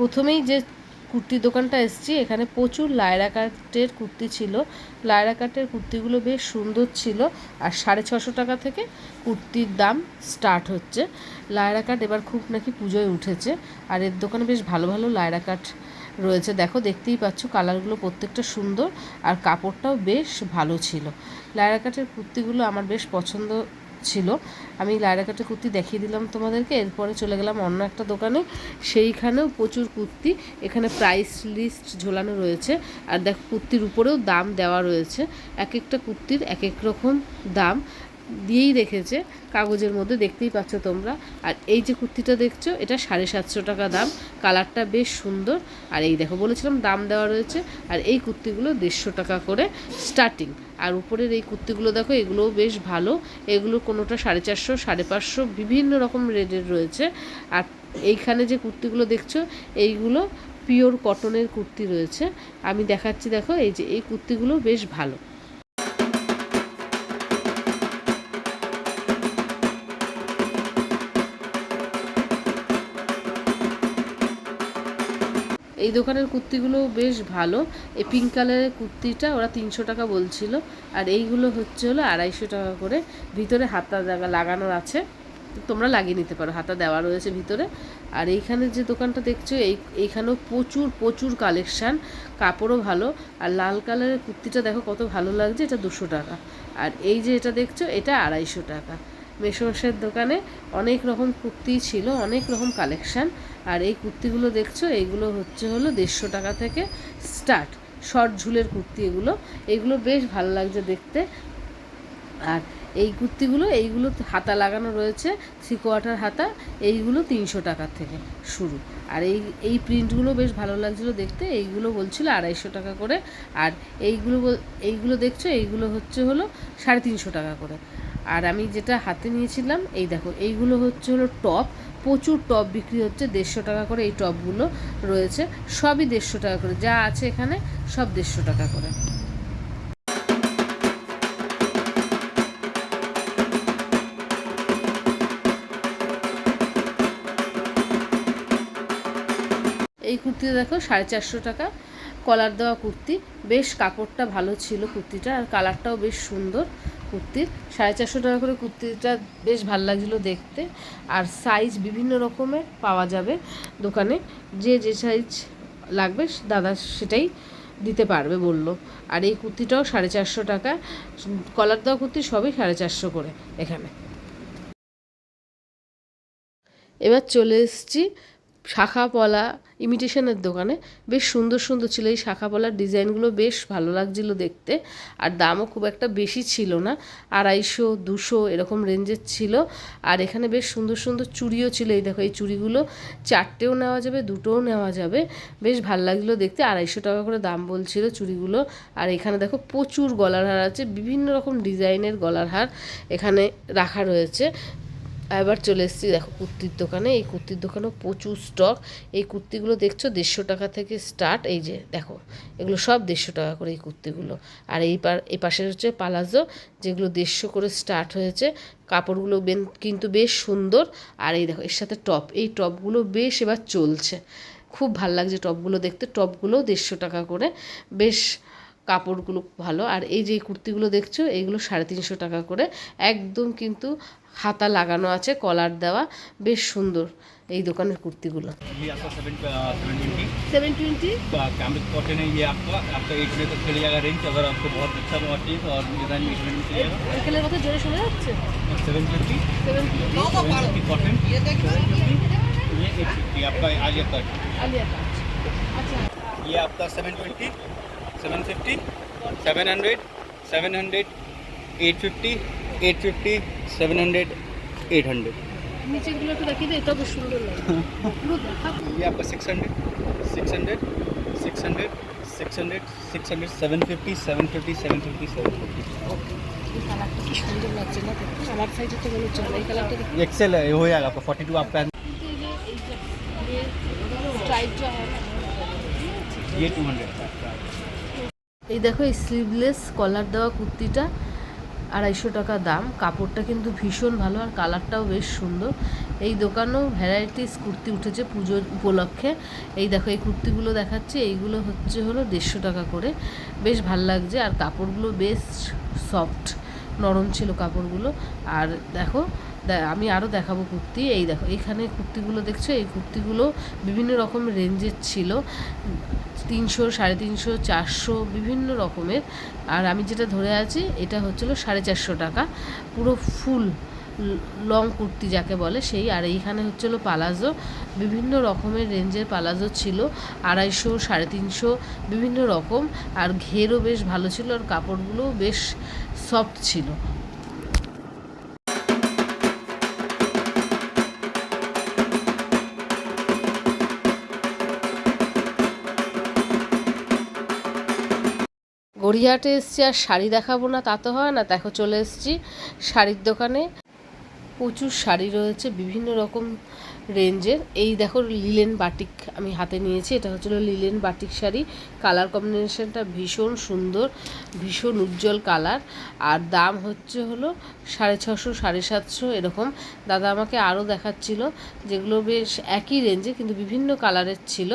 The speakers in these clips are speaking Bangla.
প্রথমেই যে কুর্তির দোকানটা এসেছি, এখানে প্রচুর লায়রা কাটের কুর্তি ছিল। লায়রা কাটের কুর্তিগুলো বেশ সুন্দর ছিল আর সাড়ে ছশো টাকা থেকে কুর্তির দাম স্টার্ট হচ্ছে। লায়রা কাট এবার খুব নাকি পুজোয় উঠেছে আর এর দোকানে বেশ ভালো ভালো লায়রা কাট রয়েছে। দেখো, দেখতেই পাচ্ছ কালারগুলো প্রত্যেকটা সুন্দর আর কাপড়টাও বেশ ভালো ছিল। লায়রা কাটের কুর্তিগুলো আমার বেশ পছন্দ ছিল। আমি লায়রা কাটে কুর্তি দেখিয়ে দিলাম তোমাদেরকে, এরপরে চলে গেলাম অন্য একটা দোকানে। সেইখানেও প্রচুর কুর্তি, এখানে প্রাইস লিস্ট ঝোলানো রয়েছে। আর দেখো, কুর্তির উপরেও দাম দেওয়া রয়েছে। এক একটা কুর্তির এক এক রকম দাম। দিয়েই রেখেছে, কাগজের মধ্যে দেখতেই পাচ্ছ তোমরা। আর এই যে কুর্তিটা দেখছ, এটা সাড়ে সাতশো টাকা দাম। কালারটা বেশ সুন্দর। আর এই দেখো, বলেছিলাম দাম দেওয়া রয়েছে। আর এই কুর্তিগুলো দেড়শো টাকা করে স্টার্টিং আর উপরের এই কুর্তিগুলো দেখো, এগুলোও বেশ ভালো। এগুলো কোনোটা সাড়ে চারশো, সাড়ে পাঁচশো, বিভিন্ন রকম রেটের রয়েছে। আর এইখানে যে কুর্তিগুলো দেখছ, এইগুলো পিওর কটনের কুর্তি রয়েছে। আমি দেখাচ্ছি, দেখো, এই যে এই কুর্তিগুলো বেশ ভালো। এই দোকানের কুর্তিগুলো বেশ ভালো। এই পিঙ্ক কালারের কুর্তিটা ওরা তিনশো টাকা বলছিল। আর এইগুলো হচ্ছে হলো আড়াইশো টাকা করে। ভিতরে হাতা জায়গা লাগানোর আছে। তোমরা লাগিয়ে নিতে পারো। হাতা দেওয়া রয়েছে ভিতরে। আর এইখানে যে দোকানটা দেখছ, এই, এইখানেও প্রচুর প্রচুর কালেকশান কাপড়ও ভালো। আর লাল কালারের কুর্তিটা দেখো কত ভালো লাগছে। এটা দুশো টাকা। আর এই যে এটা দেখছ, এটা আড়াইশো টাকা। মেসমসের দোকানে অনেক রকম কুর্তি ছিল, অনেক রকম কালেকশান। আর এই কুর্তিগুলো দেখছ এইগুলো হচ্ছে হলো দেড়শো টাকা থেকে স্টার্ট। শর্ট ঝুলের কুর্তি এগুলো। এইগুলো বেশ ভালো লাগছে দেখতে। আর এই কুর্তিগুলো, এইগুলো হাতা লাগানো রয়েছে, থ্রি কোয়ার্টার হাতা। এইগুলো তিনশো টাকার থেকে শুরু। আর এই এই প্রিন্টগুলো বেশ ভালো লাগছিল দেখতে। এইগুলো বলছিল আড়াইশো টাকা করে। আর এইগুলো এইগুলো দেখছ, এইগুলো হচ্ছে হলো সাড়ে তিনশো টাকা করে। আর আমি যেটা হাতে নিয়েছিলাম, এই দেখো, এইগুলো হচ্ছে হলো টপ। প্রচুর টপ বিক্রি হচ্ছে, দেড়শো টাকা করে এই টপগুলো রয়েছে। সবই দেড়শো টাকা করে, যা আছে এখানে সব দেড়শো টাকা করে। এই কুর্তিটা দেখো, সাড়ে চারশো টাকা। কলার দেওয়া কুর্তি, বেশ কাপড়টা ভালো ছিল কুর্তিটা আর কালারটাও বেশ সুন্দর। কুর্তির, সাড়ে চারশো টাকা করে কুর্তিটা বেশ ভালো লাগছিল দেখতে। আর সাইজ বিভিন্ন রকমের পাওয়া যাবে দোকানে। যে যে সাইজ লাগবে দাদা সেটাই দিতে পারবে বলল। আর এই কুর্তিটাও সাড়ে চারশো টাকা। কলার দেওয়া কুর্তি সবই সাড়ে চারশো করে এখানে। এবার চলে এসেছি শাখা পলা ইমিটেশনের দোকানে বেশ সুন্দর সুন্দর ছিল। এই শাখা পলার ডিজাইনগুলো বেশ ভালো লাগছিল দেখতে। আর দামও খুব একটা বেশি ছিল না। আড়াইশো, দুশো এরকম রেঞ্জের ছিল। আর এখানে বেশ সুন্দর সুন্দর চুড়িও ছিল। এই দেখো, এই চুড়িগুলো চারটেও নেওয়া যাবে, দুটোও নেওয়া যাবে। বেশ ভালো লাগছিল দেখতে। আড়াইশো টাকা করে দাম বলছিল চুড়িগুলো। আর এখানে দেখো, প্রচুর গলার হার আছে। বিভিন্ন রকম ডিজাইনের গলার হার এখানে রাখা রয়েছে। এবার চলে এসেছি, দেখো কুর্তির দোকানে। এই কুর্তির দোকানেও প্রচুর স্টক এই কুর্তিগুলো দেখছ, দেড়শো টাকা থেকে স্টার্ট এই যে, দেখো, এগুলো সব দেড়শো টাকা করে এই কুর্তিগুলো। আর এই পার এই পাশে হচ্ছে পালাজো যেগুলো দেড়শো করে স্টার্ট হয়েছে। কাপড়গুলো বেন, কিন্তু বেশ সুন্দর। আর এই দেখো, এর সাথে টপ এই টপগুলো বেশ এবার চলছে। খুব ভালো লাগছে টপগুলো দেখতে। টপগুলো দেড়শো টাকা করে। বেশ কাপড়গুলো ভালো আর এই যে এই কুর্তিগুলো দেখছো এইগুলো সাড়ে তিনশো টাকা করে একদম কিন্তু হাতা লাগানো আছে কলার দেওয়া বেশ সুন্দর এই দোকানের কুর্তিগুলো ये आपका seven seven twenty seven twenty cambric cotton है ये आपका आपका एट में तक चले जाएगा रेंज अगर आपको बहुत अच्छा बहुत चाहिए तो और डिज़ाइन में इसमें चलेगा বিকেলের কথা জোরে শোনা যাচ্ছে seven fifty seven seven fifty cotton seven fifty ये एट फिफ्टी आपका आलिया कट আলিয়া কাট আচ্ছা ये आपका seven twenty Seven fifty seven hundred seven hundred eight fifty eight fifty seven hundred eight hundred নিচেরগুলো একটু দেখিয়ে দে এটা বেশ সুন্দর লাগে পুরো দেখা ये आपका six hundred six hundred six hundred six hundred six hundred seven fifty seven fifty seven fifty seven fifty এই কালারটা কি সুন্দর লাগছে না দেখতে আমার সাইজে তো মনে হচ্ছে না। এই কালারটা দেখতে एक्सेल है हो जाएगा आपका फोर्टी टू आपका কিন্তু এই যে এই যে ये स्ट्राइप जो है ना ये टू হান্ড্রেড এই দেখো এই স্লিভলেস কলার দেওয়া কুর্তিটা, আড়াইশো টাকা দাম। কাপড়টা কিন্তু ভীষণ ভালো আর কালারটাও বেশ সুন্দর। এই দোকানেও ভ্যারাইটিস কুর্তি উঠেছে পুজোর উপলক্ষে। এই দেখো, এই কুর্তিগুলো দেখাচ্ছে, এইগুলো হচ্ছে হলো দেড়শো টাকা করে। বেশ ভালো লাগছে আর কাপড়গুলো বেশ সফট নরম ছিল কাপড়গুলো। আর দেখো আমি আরও দেখাবো কুর্তি। এই দেখো এইখানে কুর্তিগুলো দেখছ? এই কুর্তিগুলো বিভিন্ন রকম রেঞ্জের ছিল। তিনশো, সাড়ে তিনশো, চারশো, বিভিন্ন রকমের। আর আমি যেটা ধরে আছি, এটা হচ্ছিল সাড়ে চারশো টাকা। পুরো ফুল, লং কুর্তি যাকে বলে সেই। আর এইখানে হচ্ছিল পালাজো। বিভিন্ন রকমের রেঞ্জের পালাজো ছিল। আড়াইশো, সাড়ে তিনশো, বিভিন্ন রকম। আর ঘেরও বেশ ভালো ছিল। আর কাপড়গুলোও বেশ সফট ছিল। গড়িয়াহাটে এসছি আর শাড়ি দেখাবো না, তা তো হয় না। দেখো, চলে এসছি শাড়ির দোকানে। প্রচুর শাড়ি রয়েছে, বিভিন্ন রকম রেঞ্জের। এই দেখো, লিলেন বাটিক আমি হাতে নিয়েছি। এটা হচ্ছিল লিলেন বাটিক শাড়ি। কালার কম্বিনেশনটা ভীষণ সুন্দর, ভীষণ উজ্জ্বল কালার। আর দাম হচ্ছে হলো সাড়ে ছশো, সাড়ে সাতশো, এরকম। দাদা আমাকে আরও দেখাচ্ছিল, যেগুলো বেশ একই রেঞ্জে, কিন্তু বিভিন্ন কালারের ছিল।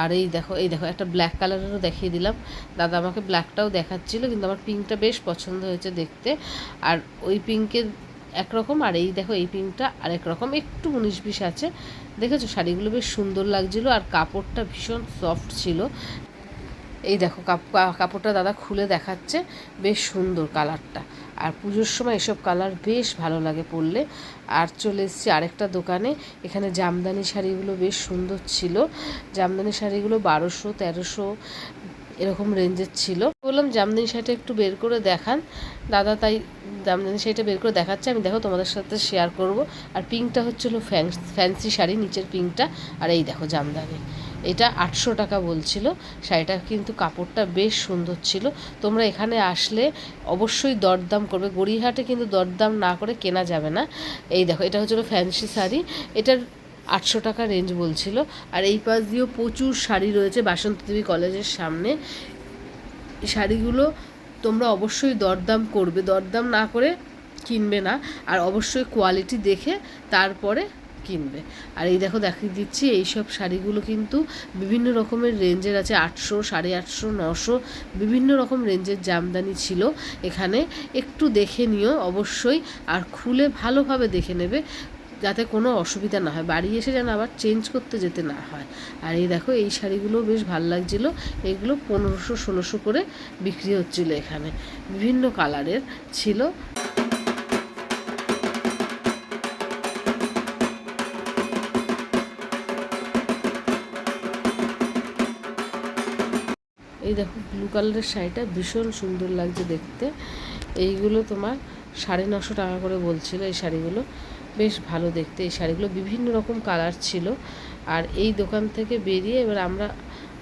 আর এই দেখো এই দেখো, একটা ব্ল্যাক কালারেরও দেখিয়ে দিলাম। দাদা আমাকে ব্ল্যাকটাও দেখাচ্ছিল, কিন্তু আমার পিঙ্কটা বেশ পছন্দ হয়েছে দেখতে। আর ওই পিঙ্কের একরকম, আর এই দেখো, এই পিঙ্কটা আরেক রকম, একটু উনিশ বিশ আছে। দেখেছ? শাড়িগুলো বেশ সুন্দর লাগছিল, আর কাপড়টা ভীষণ সফট ছিল। এই দেখো কাপড়টা দাদা খুলে দেখাচ্ছে, বেশ সুন্দর কালারটা আর পুজোর সময় এসব কালার বেশ ভালো লাগে পরলে। আর চলে এসেছি আরেকটা দোকানে, এখানে জামদানি শাড়িগুলো বেশ সুন্দর ছিল। জামদানি শাড়িগুলো বারোশো, তেরোশো এরকম রেঞ্জের ছিল। বললাম, জামদানি শাড়িটা একটু বের করে দেখান। দাদা তাই জামদানি শাড়িটা বের করে দেখাচ্ছে, আমি দেখো তোমাদের সাথে শেয়ার করব। আর পিঙ্কটা হচ্ছিল ফ্যান্সি শাড়ি, নিচের পিঙ্কটা আর এই দেখো জামদানি। এটা আটশো টাকা বলছিল। শাড়িটা কিন্তু কাপড়টা বেশ সুন্দর ছিল। তোমরা এখানে আসলে অবশ্যই দরদাম করবে। গড়িয়াহাটে কিন্তু দরদাম না করে কেনা যাবে না। এই দেখো, এটা হচ্ছিল ফ্যান্সি শাড়ি। এটার আটশো টাকা রেঞ্জ বলছিল। আর এই পাশ দিয়েও প্রচুর শাড়ি রয়েছে বাসন্তী দেবী কলেজের সামনে। শাড়িগুলো তোমরা অবশ্যই দরদাম করবে। দরদাম না করে কিনবে না। আর অবশ্যই কোয়ালিটি দেখে তারপরে কিনবে। আর এই দেখো দেখিয়ে দিচ্ছি, এইসব শাড়িগুলো কিন্তু বিভিন্ন রকমের রেঞ্জের আছে, আটশো, সাড়ে আটশো, নশো, বিভিন্ন রকম রেঞ্জের জামদানি ছিল। এখানে একটু দেখে নিও অবশ্যই, আর খুলে ভালোভাবে দেখে নেবে, যাতে কোনো অসুবিধা না হয়। বাড়ি এসে যেন আবার চেঞ্জ করতে যেতে না হয়। আর এই দেখো, এই শাড়িগুলো বেশ ভালো লাগছিল। এগুলো পনেরোশো, ষোলোশো করে বিক্রি হচ্ছিল এখানে। বিভিন্ন কালারের ছিল। এই দেখো ব্লু কালারের শাড়িটা ভীষণ সুন্দর লাগছে দেখতে। এইগুলো তোমার সাড়ে নশো টাকা করে বলছিল এই শাড়িগুলো। বেশ ভালো দেখতে, এই শাড়িগুলো বিভিন্ন রকম কালার ছিল। আর এই দোকান থেকে বেরিয়ে এবার আমরা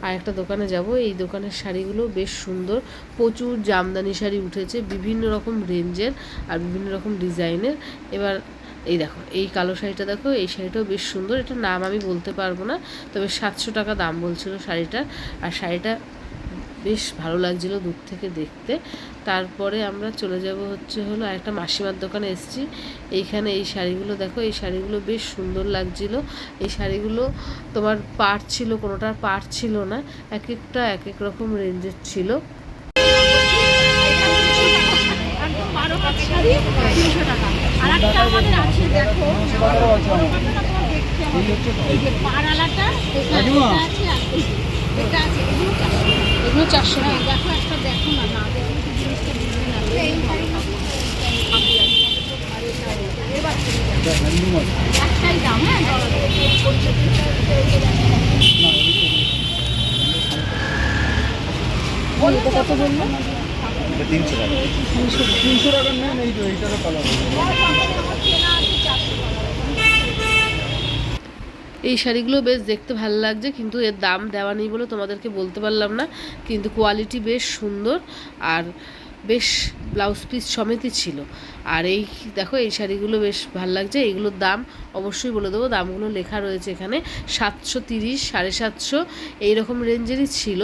আরেকটা দোকানে যাব। এই দোকানের শাড়িগুলো বেশ সুন্দর, প্রচুর জামদানি শাড়ি উঠেছে, বিভিন্ন রকম রেঞ্জের আর বিভিন্ন রকম ডিজাইনের। এবার এই দেখো, এই কালো শাড়িটা দেখো, এই শাড়িটাও বেশ সুন্দর। এটার নাম আমি বলতে পারব না, তবে সাতশো টাকা দাম বলছিল শাড়িটার। আর শাড়িটা বেশ ভালো লাগছিল দূর থেকে দেখতে। তারপরে আমরা চলে যাব হচ্ছে হলো একটা মাসিমার দোকানে এসেছি। এইখানে এই শাড়িগুলো দেখো এই শাড়িগুলো বেশ সুন্দর লাগছিল। এই শাড়িগুলো তোমার পাট ছিল কোনোটার পাট ছিল না এক একটা এক এক রকম রেঞ্জের ছিল। আর একটা আমাদের আছে দেখো। এই যে পাড়ালাটা এখানে এটা আছে এটা আছে। এগুলো চারশো এগুলো চারশো হ্যাঁ দেখো একটা, দেখো না না দাম হ্যাঁ কত বলল? তিনশো টাকা। তিনশো টাকার নেন, এই তো এইটারও কালার এই শাড়িগুলো বেশ দেখতে ভালো লাগছে, কিন্তু এর দাম দেওয়া নেই বলে তোমাদেরকে বলতে পারলাম না। কিন্তু কোয়ালিটি বেশ সুন্দর আর বেশ ব্লাউজ পিস সমেতই ছিল। আর এই দেখো, এই শাড়িগুলো বেশ ভালো লাগছে। এইগুলোর দাম অবশ্যই বলে দেবো। দামগুলো লেখা রয়েছে এখানে সাতশো তিরিশ, সাড়ে সাতশো এইরকম রেঞ্জেরই ছিল।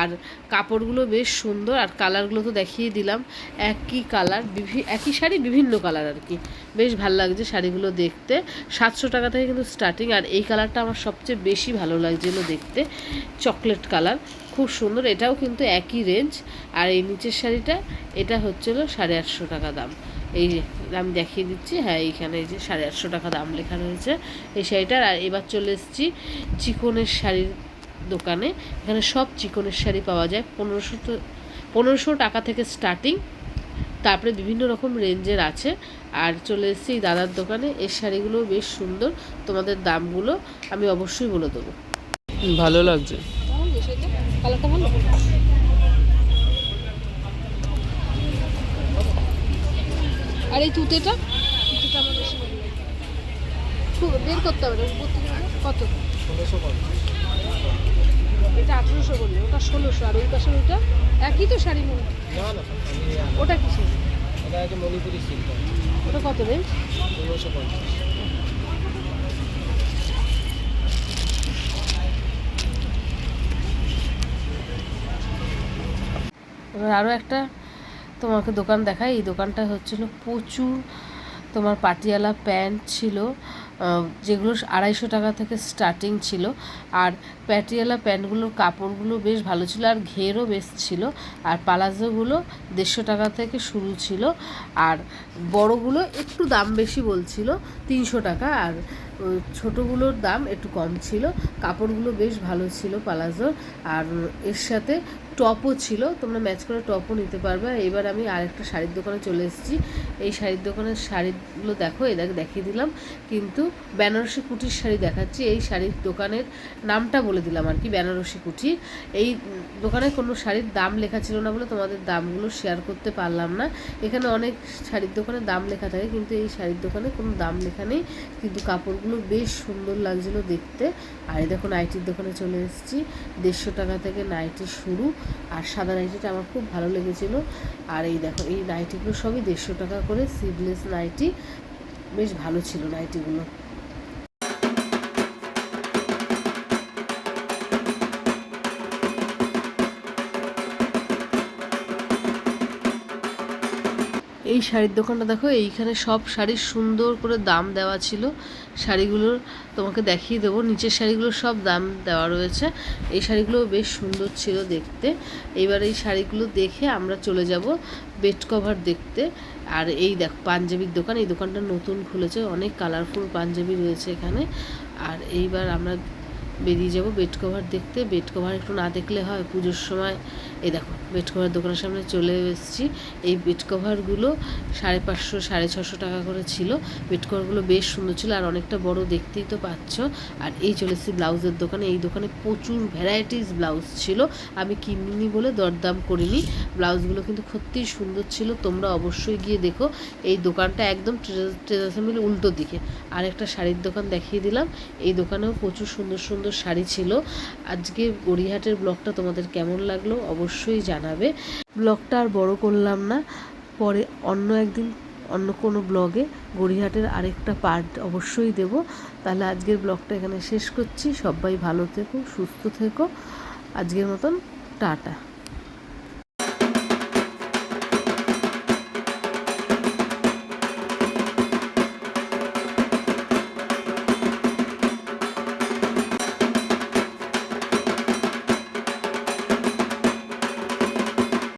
আর কাপড়গুলো বেশ সুন্দর। আর কালারগুলো তো দেখিয়ে দিলাম, একই কালার, বিভি, একই শাড়ি, বিভিন্ন কালার আর কি। বেশ ভালো লাগছে শাড়িগুলো দেখতে। সাতশো টাকা থেকে কিন্তু স্টার্টিং আর এই কালারটা আমার সবচেয়ে বেশি ভালো লাগছিল দেখতে। চকলেট কালার, খুব সুন্দর। এটাও কিন্তু একই রেঞ্জ। আর এই নিচের শাড়িটা, এটা হচ্ছিল সাড়ে আটশো টাকা দাম। এই আমি দেখিয়ে দিচ্ছি হ্যাঁ এইখানে এই যে সাড়ে আটশো টাকা দাম লেখা রয়েছে। এই শাড়িটার আর এবার চলে এসেছি চিকনের শাড়ির দোকানে। এখানে সব চিকনের শাড়ি পাওয়া যায়। পনেরোশো তো পনেরোশো টাকা থেকে স্টার্টিং তারপরে বিভিন্ন রকম রেঞ্জের আছে। আর চলে এসেছি এই দাদার দোকানে। এই শাড়িগুলো বেশ সুন্দর। তোমাদের দামগুলো আমি অবশ্যই বলে দেবো। ভালো লাগছে। কালারটা ভালো? আর এই তুতেটা? তুতেটা আমার বেশি বের করতে হবে কত? এটা আঠেরোশো বললে ওটা ষোলোশো আর ওই পাশের ওইটা? একই তো শাড়ি মনে। না না ওটা কিসের এটা হচ্ছে মণিপুরি সিল্ক ওটা কত রেঞ্জ পনেরোশো পঞ্চাশ। এবার আরও একটা তোমাকে দোকান দেখাই। এই দোকানটা হচ্ছিল প্রচুর তোমার পাটিয়ালা প্যান্ট ছিল যেগুলো আড়াইশো টাকা থেকে স্টার্টিং ছিল। আর প্যাটিয়ালা প্যান্টগুলোর কাপড়গুলো বেশ ভালো ছিল আর ঘেরও বেশ ছিল। আর পালাজোগুলো দেড়শো টাকা থেকে শুরু ছিল। আর বড়গুলো একটু দাম বেশি বলছিল, তিনশো টাকা। আর ছোটোগুলোর দাম একটু কম ছিল। কাপড়গুলো বেশ ভালো ছিল পালাজোর। আর এর সাথে টপও ছিল, তোমরা ম্যাচ করে টপও নিতে পারবে। এবার আমি আরেকটা শাড়ির দোকানে চলে এসেছি। এই শাড়ির দোকানের শাড়িগুলো দেখো এদের দেখিয়ে দিলাম। কিন্তু বেনারসি কুটির শাড়ি দেখাচ্ছি। এই শাড়ির দোকানের নামটা বলে দিলাম আর কি, বেনারসি কুঠি এই দোকানে কোনো শাড়ির দাম লেখা ছিল না বলে তোমাদের দামগুলো শেয়ার করতে পারলাম না। এখানে অনেক শাড়ির দোকানে দাম লেখা থাকে, কিন্তু এই শাড়ির দোকানে কোনো দাম লেখা নেই। কিন্তু কাপড়গুলো বেশ সুন্দর লাগছিল দেখতে। আর দেখো নাইটির দোকানে চলে এসেছি। দেড়শো টাকা থেকে নাইটি শুরু। আর সাদা নাইটিটা আমার খুব ভালো লেগেছিল। আর এই দেখো, এই নাইটিগুলো সবই দেড়শো টাকা করে সিভলেস নাইটি বেশ ভালো ছিল নাইটিগুলো এই শাড়ির দোকানটা দেখো, এইখানে সব শাড়ির সুন্দর করে দাম দেওয়া ছিল। শাড়িগুলোর তোমাকে দেখিয়ে দেবো, নিচের শাড়িগুলোর সব দাম দেওয়া রয়েছে। এই শাড়িগুলো বেশ সুন্দর ছিল দেখতে। এইবার এই শাড়িগুলো দেখে আমরা চলে যাব বেড কভার দেখতে। আর এই দেখো, পাঞ্জাবির দোকান, এই দোকানটা নতুন খুলেছে, অনেক কালারফুল পাঞ্জাবি রয়েছে এখানে। আর এইবার আমরা বেরিয়ে যাব বেড কভার দেখতে। বেড কভার একটু না দেখলে হয়, পুজোর সময় এই দেখো বেড কভার দোকানের সামনে চলে এসেছি। এই বেড কভারগুলো সাড়ে পাঁচশো, সাড়ে ছশো টাকা করে ছিল। বেড কভারগুলো বেশ সুন্দর ছিল আর অনেকটা বড় দেখতেই তো পাচ্ছ। আর এই চলে এসেছি ব্লাউজের দোকানে। এই দোকানে প্রচুর ভ্যারাইটিস ব্লাউজ ছিল। আমি কিনিনি বলে দরদাম করিনি। ব্লাউজগুলো কিন্তু সত্যিই সুন্দর ছিল। তোমরা অবশ্যই গিয়ে দেখো। এই দোকানটা একদম ট্রেজার মিল উল্টো দিকে। আর একটা শাড়ির দোকান দেখিয়ে দিলাম। এই দোকানেও প্রচুর সুন্দর সুন্দর শাড়ি ছিল। আজকে গড়িয়াহাটের ব্লগটা তোমাদের কেমন লাগল? অবশ্যই জানাবে। ব্লগটা আর বড় করলাম না। পরে অন্য একদিন অন্য কোনো ব্লগে গড়িয়াহাটের আরেকটা পার্ট অবশ্যই দেব। তাহলে আজকের ব্লগটা এখানে শেষ করছি। সবাই ভালো থেকো, সুস্থ থেকো। আজকের মতন টাটা।